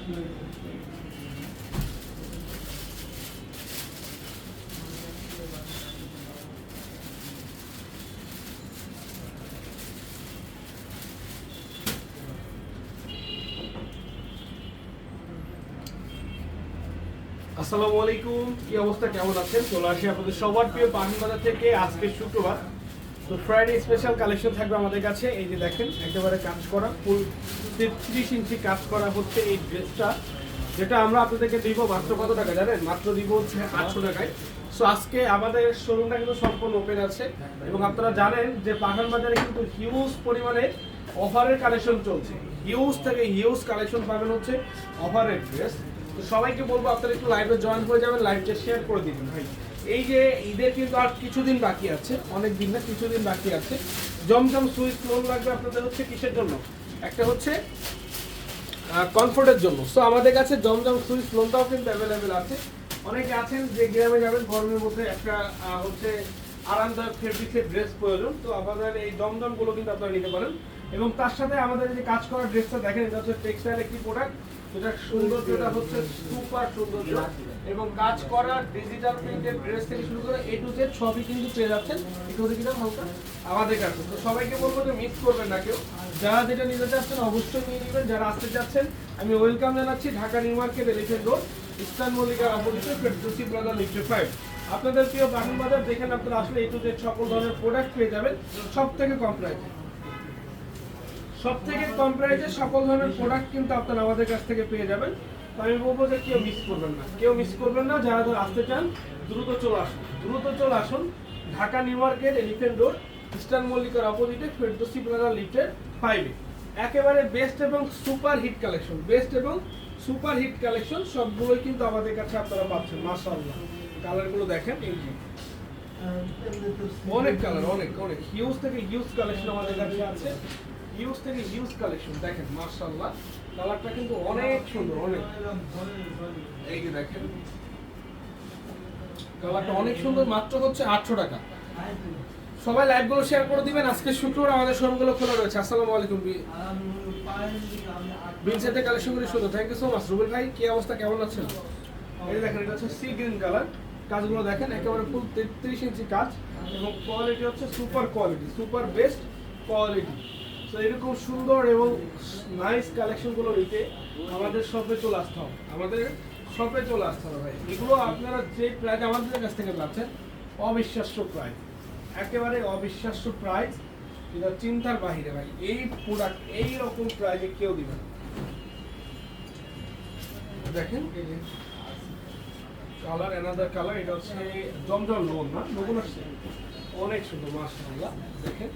আসসালামু আলাইকুম, কি অবস্থা, কেমন আছেন? চলে আসি আপনাদের সবার প্রিয় বাজার থেকে। আজকে শুক্রবার তো ফ্রাইডে স্পেশাল কালেকশন থাকবে আমাদের কাছে। এই যে দেখেন, একেবারে কাজ করা ফুল তেত্রিশ ইঞ্চি কাজ করা হচ্ছে এই ড্রেসটা, যেটা আমরা আপনাদেরকে দিব মাত্র কত টাকা জানেন? মাত্র দিব হচ্ছে আটশো টাকায়। সো আজকে আমাদের শোরুমটা কিন্তু সম্পূর্ণ ওপেন আছে। এবং আপনারা জানেন যে পাহাড় বাজারে কিন্তু হিউজ পরিমাণে অফারের কালেকশন চলছে। হিউজ থেকে হিউজ কালেকশন পাবেন হচ্ছে অফারের ড্রেস তো সবাইকে বলব, আপনারা একটু লাইভে জয়েন করে যাবেন লাইভটা শেয়ার করে দিবেন, ভাই। এই যে ঈদের কিন্তু আর কিছুদিন বাকি আছে অনেক দিন না, কিছুদিন বাকি আছে। জমজম সুইচ লোন লাগবে আপনাদের হচ্ছে কিসের জন্য? একটা হচ্ছে কমফোর্টের জন্য। সো আমাদের কাছে জমজম সুইচ লোনটাও কিন্তু অ্যাভেলেবেল আছে। অনেকে আছেন যে গ্রামে যাবেন, গরমের মধ্যে একটা হচ্ছে আরামদায়ক ফেব্রিক্সের ড্রেস প্রয়োজন। তো আপনাদের এই জমজমগুলো কিন্তু আপনারা নিতে পারেন। এবং তার সাথে আমাদের যে কাজ করা ড্রেসটা দেখেন, এটা হচ্ছে টেক্সটাইল একটি প্রোডাক্ট যেটা সৌন্দর্যটা হচ্ছে সুপার সৌন্দর্য। এবং কাজ করা ডিজিটাল প্রিন্টের ড্রেস থেকে শুরু করে এ টু জেড সবই কিন্তু পেয়ে যাচ্ছেন। একটু দেখি না হালকা আমাদের কাছে। তো সবাইকে বলব যে মিস করবেন না কেউ। যারা যেটা নিতে চাচ্ছেন অবশ্যই নিয়ে নেবেন। যারা আসতে চাচ্ছেন, আমি ওয়েলকাম জানাচ্ছি Dhaka new market elephant road, eastern মল্লিকার অপোজিটে ফেরদৌসি ব্রাদার লিফটে ফাইভ আপনাদের প্রিয় বাগান বাজার যেখানে আপনারা আসলে এ টু জেড সকল ধরনের প্রোডাক্ট পেয়ে যাবেন। সব থেকে কম প্রাইসে সব থেকে কম প্রাইসে সকল ধরনের প্রোডাক্ট কিন্তু আপনারা আমাদের কাছ থেকে পেয়ে যাবেন। তো আমি বলব যে কেউ মিস করবেন না। কেউ মিস করবেন না, যারা যারা আসতে চান, দ্রুত চলে আসুন। দ্রুত চলে আসুন Dhaka new market elephant road eastern মল্লিকার অপোজিটে ফেরদৌসি প্লাজা লিফটের ফাইভে একেবারে বেস্ট এবং সুপার হিট কালেকশন বেস্ট এবং সুপার হিট কালেকশন সবগুলোই কিন্তু আমাদের কাছে আপনারা পাচ্ছেন, মাশাআল্লাহ। কালারগুলো দেখেন, এই অনেক কালার অনেক অনেক। হিউজ থেকে হিউজ কালেকশন আমাদের কাছে আছে। হিউজ থেকে হিউজ কালেকশন দেখেন মার্শাল্লাহ কালারটা কিন্তু অনেক সুন্দর, অনেক। এই যে দেখেন। কালারটা অনেক সুন্দর, মাত্র হচ্ছে আটশো টাকা। সবাই লাইভগুলো শেয়ার করে দিবেন। আজকে শুক্রবার আমাদের শোরুমগুলো খোলা রয়েছে। আসসালামু আলাইকুম, বি- বিনসেটের কালেকশন গুলি সুন্দর thank you so much Rubel ভাই, কি অবস্থা? কেমন আছেন? এই দেখেন, এটা হচ্ছে সি গ্রিন কালার কাজগুলো দেখেন, একেবারে ফুল তেত্রিশ ইঞ্চি কাজ। এবং কোয়ালিটি হচ্ছে super quality super best quality তো এরকম সুন্দর এবং নাইস কালেকশনগুলো নিতে আমাদের শপে চলে আসতে হবে। আমাদের শপে চলে আসতে হবে ভাই। এগুলো আপনারা যে প্রাইস আমাদের কাছ থেকে পাচ্ছেন, অবিশ্বাস্য প্রাইস একেবারে অবিশ্বাস্য প্রাইস যেটা চিন্তার বাহিরে ভাই। এই প্রোডাক্ট এই রকম প্রাইসে কেউ দিবে না। দেখেন কালার অ্যানাদার কালার এটা হচ্ছে জমজম লোন না? লোন আসছে। অনেক সুন্দর, মাশাআল্লাহ। দেখেন,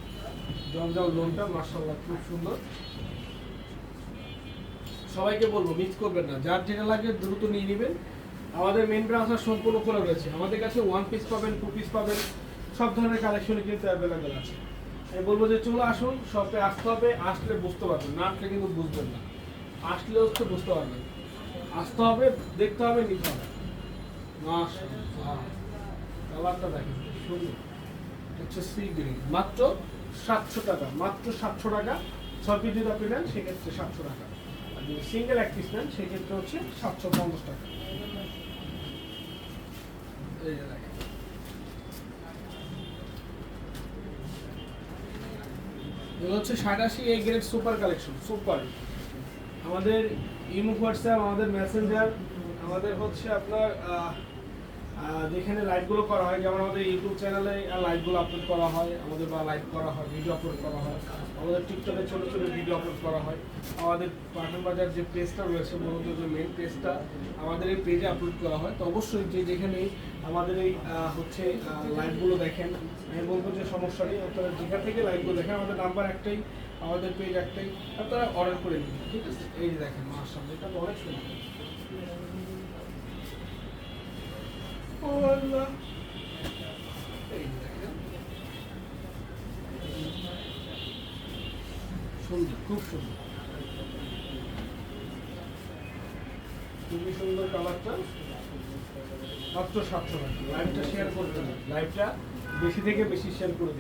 জমজম লোনটা মাশাআল্লাহ, খুব সুন্দর। সবাইকে বলব মিস করবেন না। যার যেটা লাগে দ্রুত নিয়ে নেবেন। আমাদের মেন ব্রাঞ্চ সম্পূর্ণ খোলা রয়েছে। আমাদের কাছে ওয়ান পিস পাবেন টু পিস পাবেন, সব ধরনের কালেকশনই কিন্তু অ্যাভেলেবেল আছে। আমি বলব যে, চলে আসুন শপে আসতে হবে, আসলে বুঝতে পারবেন। না আসলে কিন্তু বুঝবেন না। আসলে হচ্ছে বুঝতে পারবেন। আসতে হবে, দেখতে হবে, নিতে হবে। হচ্ছে মাত্র সাতশো টাকা মাত্র সাতশো টাকা ছয় পিস যদি আপনি নেন সেক্ষেত্রে সাতশো টাকা আর যদি সিঙ্গেল এক পিস নেন সেক্ষেত্রে হচ্ছে সাতশো পঞ্চাশ টাকা এই হচ্ছে সাতাশি এই গ্রেড সুপার কালেকশন সুপার আমাদের ইমো হোয়াটসঅ্যাপ, আমাদের মেসেঞ্জার, আমাদের হচ্ছে আপনার যেখানে লাইভগুলো করা হয়, যেমন আমাদের ইউটিউব চ্যানেলে লাইভগুলো আপলোড করা হয়, আমাদের বা লাইভ করা হয় ভিডিও আপলোড করা হয়, আমাদের টিকটকে ছোটো ছোটো ভিডিও আপলোড করা হয়, আমাদের পাঠান বাজার যে পেজটা রয়েছে, মূলত যে মেন পেজটা আমাদের এই পেজে আপলোড করা হয়। তো অবশ্যই যে যেখানে আমাদের এই হচ্ছে লাইভগুলো দেখেন, আমি বলব যে সমস্যা নেই, আপনারা যেখান থেকে লাইভগুলো দেখেন, আমাদের নাম্বার একটাই, আমাদের পেজ একটাই আপনারা অর্ডার করে নিন ঠিক আছে? এই যে দেখেন মার্শাল এটা অনেক সুন্দর। সুন্দর খুব সুন্দর। খুবই সুন্দর কালারটা। মাত্র সাতশো টাকা। লাইভটা শেয়ার হবে লাইভটা বেশি থেকে বেশি শেয়ার করে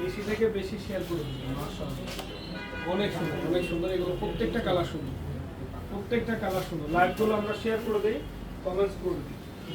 বেশি থেকে বেশি শেয়ার করে অনেক সুন্দর অনেক সুন্দর। এগুলো প্রত্যেকটা কালার সুন্দর। প্রত্যেক প্রত্যেকটা কালার সুন্দর। লাইভগুলো আমরা শেয়ার করে দিই কমেন্টস করে দিই। এই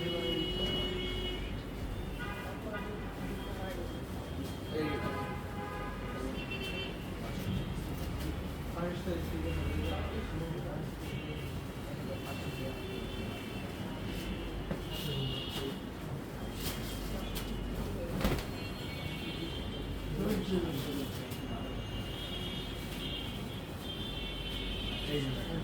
এই যে দেখেন।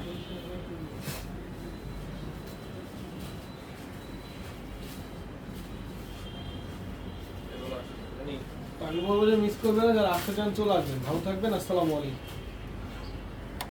তো আমি বলব যে মিস করবেন যারা আসতে চান চলে আসবেন। ভালো থাকবেন আসসালামু আলাইকুম।